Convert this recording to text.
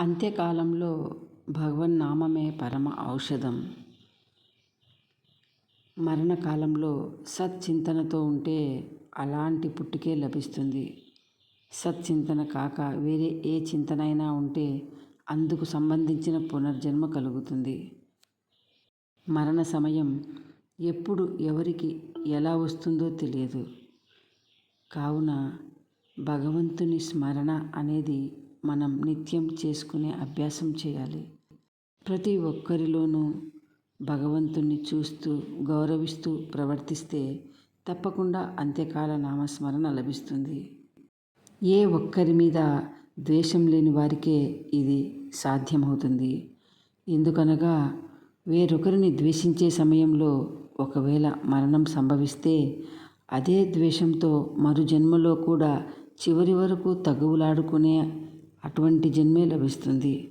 అంత్యకాలంలో భగవన్నామమే పరమ ఔషధం. మరణకాలంలో సత్చింతనతో ఉంటే అలాంటి పుట్టుకే లభిస్తుంది. సత్చింతన కాక వేరే ఏ చింతనైనా ఉంటే అందుకు సంబంధించిన పునర్జన్మ కలుగుతుంది. మరణ సమయం ఎప్పుడు ఎవరికి ఎలా వస్తుందో తెలియదు. కావున భగవంతుని స్మరణ అనేది మనం నిత్యం చేసుకునే అభ్యాసం చేయాలి. ప్రతి ఒక్కరిలోనూ భగవంతుణ్ణి చూస్తూ గౌరవిస్తూ ప్రవర్తిస్తే తప్పకుండా అంత్యకాల నామస్మరణ లభిస్తుంది. ఏ ఒక్కరి మీద ద్వేషం లేని వారికే ఇది సాధ్యమవుతుంది. ఎందుకనగా వేరొకరిని ద్వేషించే సమయంలో ఒకవేళ మరణం సంభవిస్తే అదే ద్వేషంతో మరు జన్మలో కూడా చివరి వరకు తగువులాడుకునే అటువంటి జన్మే లభిస్తుంది.